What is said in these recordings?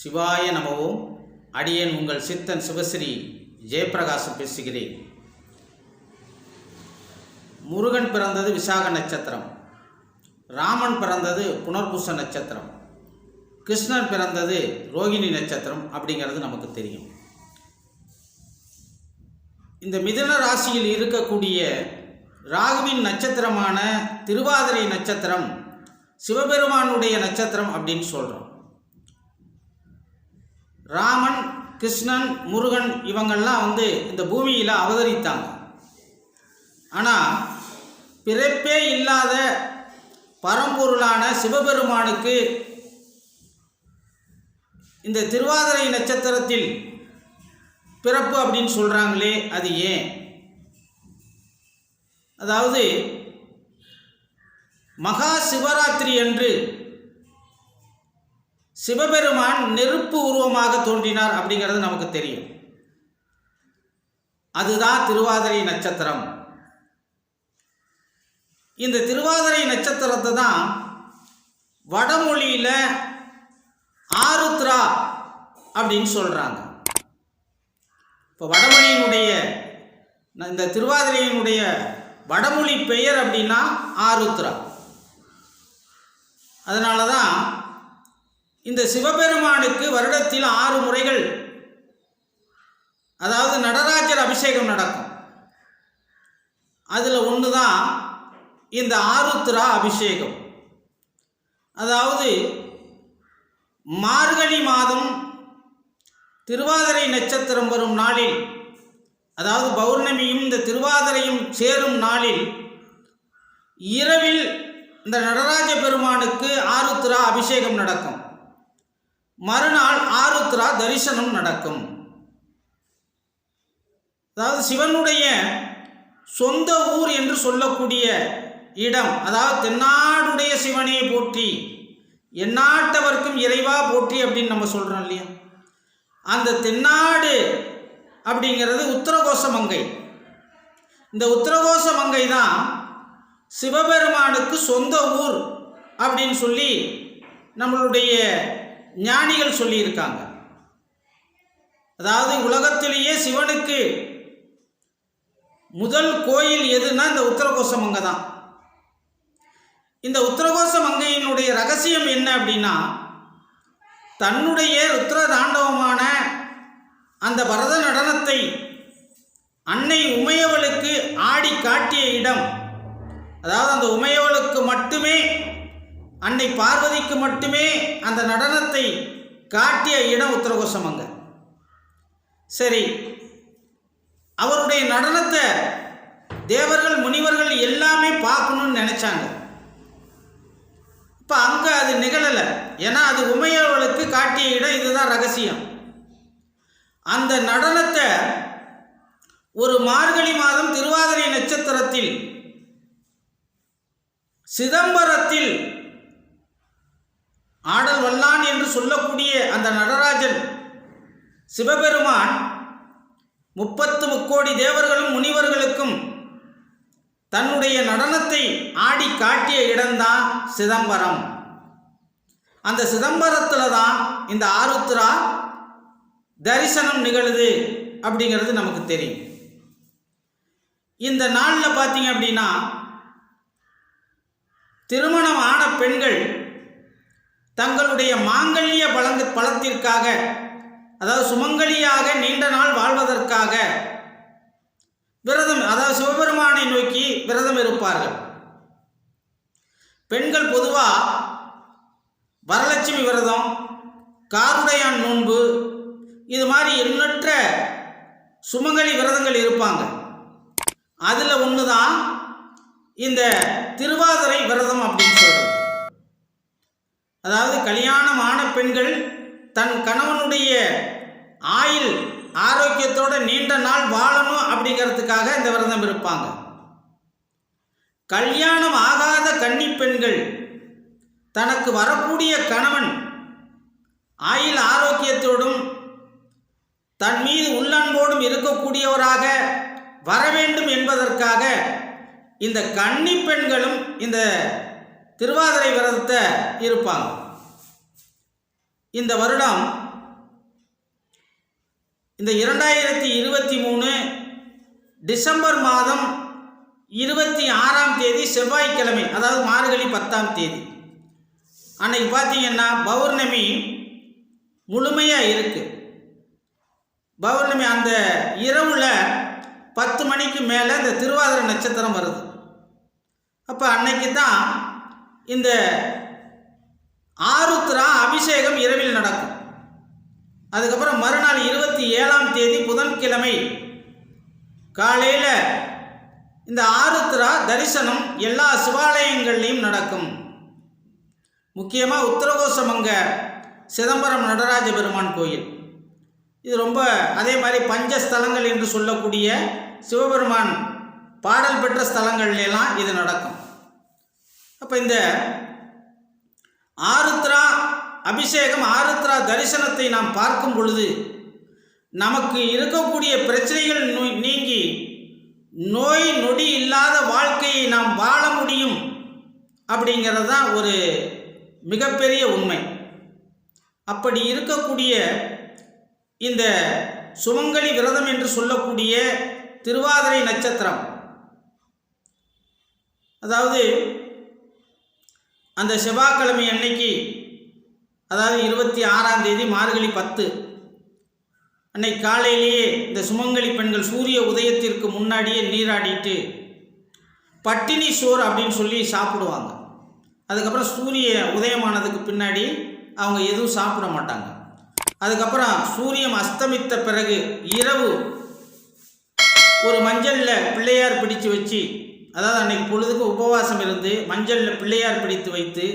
சிவாய நமவும் அடியேன் உங்கள் சித்தன் சிவஸ்ரீ ஜெயபிரகாசம் பேசுகிறேன். முருகன் பிறந்தது விசாக நட்சத்திரம். ராமன் பிறந்தது புனர்பூச நட்சத்திரம். கிருஷ்ணன் பிறந்தது ரோகிணி நட்சத்திரம் அப்படிங்கிறது நமக்கு தெரியும். இந்த மிதுன ராசியில் இருக்கக்கூடிய ராகுவின் நட்சத்திரமான திருவாதிரை நட்சத்திரம் சிவபெருமானுடைய நட்சத்திரம் அப்படின்னு சொல்கிறோம் ராமன் கிருஷ்ணன் முருகன் இவங்கெல்லாம் வந்து இந்த பூமியில் அவதரித்தாங்க. ஆனால் பிறப்பே இல்லாத பரம்பொருளான சிவபெருமானுக்கு இந்த திருவாதிரை நட்சத்திரத்தில் பிறப்பு அப்படின்னு சொல்கிறாங்களே அது ஏன்? அதாவது மகா சிவராத்திரி அன்று சிவபெருமான் நெருப்பு உருவமாக தோன்றினார் அப்படிங்கிறது நமக்கு தெரியும். அதுதான் திருவாதிரை நட்சத்திரம். இந்த திருவாதிரை நட்சத்திரத்தை தான் வடமொழியில் ஆருத்ரா அப்படின்னு சொல்கிறாங்க இப்போ வடமொழியினுடைய இந்த திருவாதிரையினுடைய வடமொழி பெயர் அப்படின்னா ஆருத்ரா. அதனால தான் இந்த சிவபெருமானுக்கு வருடத்தில் ஆறு முறைகள். அதாவது நடராஜர் அபிஷேகம் நடக்கும். அதில் ஒன்று தான் இந்த ஆருத்ரா அபிஷேகம். அதாவது மார்கழி மாதம் திருவாதிரை நட்சத்திரம் வரும் நாளில் அதாவது பௌர்ணமியும் இந்த திருவாதிரையும் சேரும் நாளில் இரவில் இந்த நடராஜ பெருமானுக்கு ஆருத்ரா அபிஷேகம் நடக்கும். மறுநாள் ஆருத்ரா தரிசனம் நடக்கும். அதாவது சிவனுடைய சொந்த ஊர் என்று சொல்லக்கூடிய இடம் அதாவது தென்னாடுடைய சிவனே போற்றி எந்நாட்டவர்க்கும் இறைவா போற்றி அப்படின்னு நம்ம சொல்கிறோம் இல்லையா? அந்த தென்னாடு அப்படிங்கிறது உத்தரகோச மங்கை. இந்த உத்தரகோச மங்கை தான் சிவபெருமானுக்கு சொந்த ஊர் அப்படின்னு சொல்லி நம்மளுடைய ஞானிகள் சொல்லியிருக்காங்க. அதாவது உலகத்திலேயே சிவனுக்கு முதல் கோயில் எதுன்னா இந்த உத்தரகோச மங்கை தான். இந்த உத்தரகோச மங்கையினுடைய ரகசியம் என்ன அப்படின்னா தன்னுடைய ருத்ர தாண்டவமான அந்த பரத நடனத்தை அன்னை உமையவளுக்கு ஆடி காட்டிய இடம் அதாவது அந்த உமையவளுக்கு மட்டும் அன்னை பார்வதிக்கு மட்டுமே அந்த நடனத்தை காட்டிய இடம் உத்தரகோசமங்க சரி அவருடைய நடனத்தை தேவர்கள் முனிவர்கள் எல்லாமே பார்க்கணும்னு நினச்சாங்க. இப்போ அங்கே அது நிகழலை. ஏன்னா அது உமையவளுக்கு காட்டிய இடம் இதுதான் ரகசியம். அந்த நடனத்தை ஒரு மார்கழி மாதம் திருவாதிரை நட்சத்திரத்தில் சிதம்பரத்தில் ஆடல் வல்லான் என்று சொல்லக்கூடிய அந்த நடராஜன் சிவபெருமான் முப்பத்து முக்கோடி தேவர்களும் முனிவர்களுக்கும் தன்னுடைய நடனத்தை ஆடி காட்டிய இடம்தான் சிதம்பரம். அந்த சிதம்பரத்தில் தான் இந்த ஆருத்ரா தரிசனம் நிகழுது அப்படிங்கிறது நமக்கு தெரியும். இந்த நாளில் பார்த்தீங்க அப்படின்னா திருமணம் ஆன பெண்கள் தங்களுடைய மாங்கல்ய பலங்கு பலத்திற்காக அதாவது சுமங்கலியாக நீண்ட நாள் வாழ்வதற்காக விரதம் அதாவது சிவபெருமானை நோக்கி விரதம் இருப்பார்கள். பெண்கள் பொதுவாக வரலட்சுமி விரதம் காருடையான் நோன்பு இது மாதிரி எண்ணற்ற சுமங்கலி விரதங்கள் இருப்பாங்க. அதில் ஒன்று தான் இந்த திருவாதிரை விரதம் அப்படின்னு சொல்கிறது அதாவது கல்யாணமான பெண்கள் தன் கணவனுடைய ஆயுள் ஆரோக்கியத்தோட நீண்ட நாள் வாழணும் அப்படிங்கிறதுக்காக இந்த விரதம் இருப்பாங்க. கல்யாணம் ஆகாத கன்னி பெண்கள் தனக்கு வரக்கூடிய கணவன் ஆயில் ஆரோக்கியத்தோடும் தன் மீது உள்ளன்போடும் இருக்கக்கூடியவராக வர வேண்டும் என்பதற்காக இந்த கன்னி பெண்களும் இந்த திருவாதிரை விரதத்தை இருப்பாங்க. இந்த வருடம் இந்த இரண்டாயிரத்தி இருபத்தி மூணு டிசம்பர் மாதம் இருபத்தி ஆறாம் தேதி செவ்வாய்க்கிழமை அதாவது மார்கழி பத்தாம் தேதி. அன்னைக்கு பார்த்தீங்கன்னா பௌர்ணமி முழுமையாக இருக்குது பௌர்ணமி அந்த இரவில் பத்து மணிக்கு மேலே இந்த திருவாதிரை நட்சத்திரம் வருது. அப்போ அன்னைக்கு தான் இந்த ஆருத்ரா அபிஷேகம் இரவில் நடக்கும். அதுக்கப்புறம் மறுநாள் இருபத்தி ஏழாம் தேதி புதன்கிழமை காலையில் இந்த ஆருத்ரா தரிசனம் எல்லா சிவாலயங்கள்லையும் நடக்கும். முக்கியமாக உத்தரகோசமங்க சிதம்பரம் நடராஜ பெருமான் கோயில். இது ரொம்ப அதே மாதிரி பஞ்சஸ்தலங்கள் என்று சொல்லக்கூடிய சிவபெருமான் பாடல் பெற்ற ஸ்தலங்கள்லாம் இது நடக்கும். அப்போ இந்த ஆருத்ரா அபிஷேகம் ஆருத்ரா தரிசனத்தை நாம் பார்க்கும் பொழுது நமக்கு இருக்கக்கூடிய பிரச்சனைகள் நீங்கி நோய் நொடி இல்லாத வாழ்க்கையை நாம் வாழ முடியும் அப்படிங்கிறது தான் ஒரு மிகப்பெரிய உண்மை. அப்படி இருக்கக்கூடிய இந்த சுமங்கலி விரதம் என்று சொல்லக்கூடிய திருவாதிரை நட்சத்திரம். அதாவது அந்த செவ்வாய்க்கிழமை அன்னைக்கு அதாவது இருபத்தி ஆறாம் தேதி மார்கழி பத்து அன்னைக்கு காலையிலேயே இந்த சுமங்கலி பெண்கள் சூரிய உதயத்திற்கு முன்னாடியே நீராடிட்டு பட்டினி சோறு அப்படின்னு சொல்லி சாப்பிடுவாங்க. அதுக்கப்புறம் சூரிய உதயமானதுக்கு பின்னாடி அவங்க எதுவும் சாப்பிட மாட்டாங்க. அதுக்கப்புறம் சூரியன் அஸ்தமித்த பிறகு இரவு ஒரு மஞ்சளில் பிள்ளையார் பிடிச்சு வச்சு அதாவது அன்னைக்கு பொழுதுக்கு உபவாசம் இருந்து மஞ்சளில் பிள்ளையார் பிடித்து வைத்து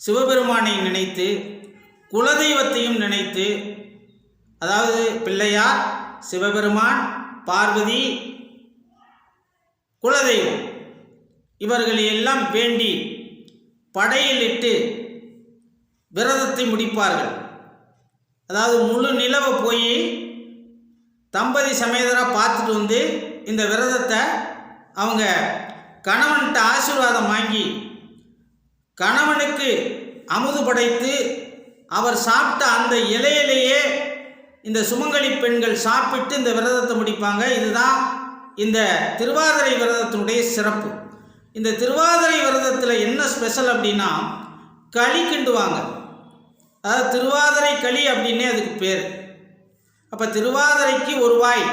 சிவபெருமானை நினைத்து குலதெய்வத்தையும் நினைத்து அதாவது பிள்ளையார் சிவபெருமான் பார்வதி குலதெய்வம் இவர்களை எல்லாம் வேண்டி படையிலிட்டு விரதத்தை முடிப்பார்கள். அதாவது முழு நிலவை போய் தம்பதி சமேதராக பார்த்துட்டு வந்து இந்த விரதத்தை அவங்க கணவன்கிட்ட ஆசீர்வாதம் வாங்கி கணவனுக்கு அமுது படைத்து அவர் சாப்பிட்ட அந்த இலையிலேயே இந்த சுமங்கலி பெண்கள் சாப்பிட்டு இந்த விரதத்தை முடிப்பாங்க. இதுதான் இந்த திருவாதிரை விரதத்தினுடைய சிறப்பு. இந்த திருவாதிரை விரதத்தில் என்ன ஸ்பெஷல் அப்படின்னா களி கிண்டுவாங்க. அதாவது திருவாதிரை களி அப்படின்னே அதுக்கு பேர். அப்போ திருவாதிரைக்கு ஒரு வாய்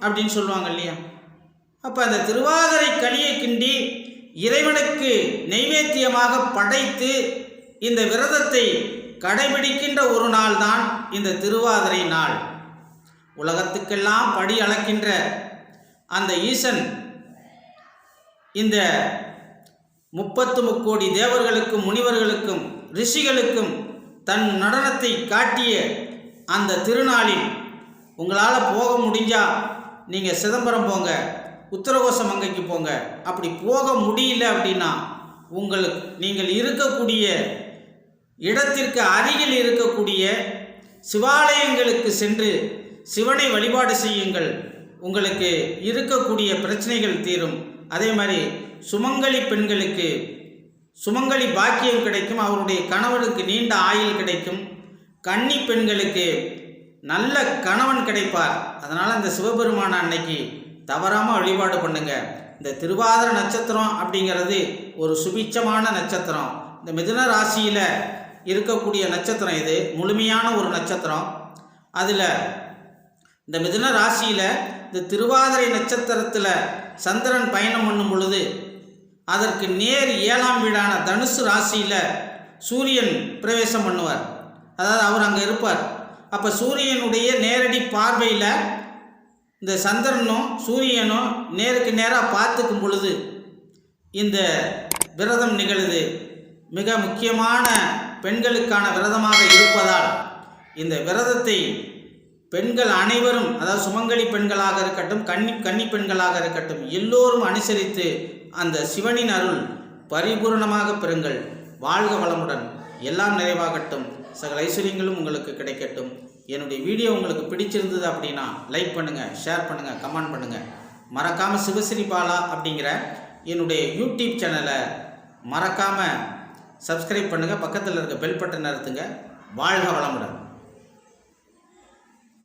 அப்படின்னு சொல்லுவாங்க இல்லையா? அப்போ அந்த திருவாதிரை களியை கிண்டி இறைவனுக்கு நைவேத்தியமாக படைத்து இந்த விரதத்தை கடைபிடிக்கின்ற ஒரு நாள் தான் இந்த திருவாதிரை நாள். உலகத்துக்கெல்லாம் படி அளக்கின்ற அந்த ஈசன் இந்த முப்பத்து முக்கோடி தேவர்களுக்கும் முனிவர்களுக்கும் ரிஷிகளுக்கும் தன் நடனத்தை காட்டிய அந்த திருநாளில் உங்களால் போக முடிஞ்சால் நீங்கள் சிதம்பரம் போங்க. உத்தரகோச மங்கைக்கு போங்க. அப்படி போக முடியல அப்படின்னா உங்களுக்கு நீங்கள் இருக்கக்கூடிய இடத்திற்கு அருகில் இருக்கக்கூடிய சிவாலயங்களுக்கு சென்று சிவனை வழிபாடு செய்யுங்கள். உங்களுக்கு இருக்கக்கூடிய பிரச்சனைகள் தீரும். அதே மாதிரி சுமங்கலி பெண்களுக்கு சுமங்கலி பாக்கியம் கிடைக்கும். அவருடைய கணவனுக்கு நீண்ட ஆயுள் கிடைக்கும். கன்னி பெண்களுக்கு நல்ல கணவன் கிடைப்பார். அதனால் அந்த சிவபெருமான அன்னைக்கு தவறாமல் வழிபாடு பண்ணுங்க. இந்த திருவாதிர நட்சத்திரம் அப்படிங்கிறது ஒரு சுபிச்சமான நட்சத்திரம். இந்த மிதுன ராசியில் இருக்கக்கூடிய நட்சத்திரம் இது. முழுமையான ஒரு நட்சத்திரம். அதில் இந்த மிதுன ராசியில் இந்த திருவாதிரை நட்சத்திரத்தில் சந்திரன் பயணம் பண்ணும் பொழுது அதற்கு நேர் ஏழாம் வீடான தனுசு ராசியில் சூரியன் பிரவேசம் பண்ணுவார். அதாவது அவர் அங்கே இருப்பார். அப்போ சூரியனுடைய நேரடி பார்வையில் இந்த சந்திரனும் சூரியனும் நேருக்கு நேராக பார்த்துக்கும் பொழுது இந்த விரதம் நிகழுது. மிக முக்கியமான பெண்களுக்கான விரதமாக இருப்பதால் இந்த விரதத்தை பெண்கள் அனைவரும் அதாவது சுமங்கலி பெண்களாக இருக்கட்டும் கன்னி கன்னி பெண்களாக இருக்கட்டும் எல்லோரும் அனுசரித்து அந்த சிவனின் அருள் பரிபூரணமாக பெறுங்கள். வாழ்க வளமுடன். எல்லாம் நிறைவாகட்டும். சகல ஐஸ்வர்யங்களும் உங்களுக்கு கிடைக்கட்டும். என்னுடைய வீடியோ உங்களுக்கு பிடிச்சிருந்தது அப்படின்னா லைக் பண்ணுங்கள் ஷேர் பண்ணுங்கள் கமெண்ட் பண்ணுங்கள் மறக்காமல் சிவஸ்ரீ பாலா அப்படிங்கிற என்னுடைய யூடியூப் சேனலை மறக்காமல் சப்ஸ்கிரைப் பண்ணுங்கள் பக்கத்தில் இருக்க பெல் பட்டன் நிறுத்துங்க வாழ்க வளமுடன்.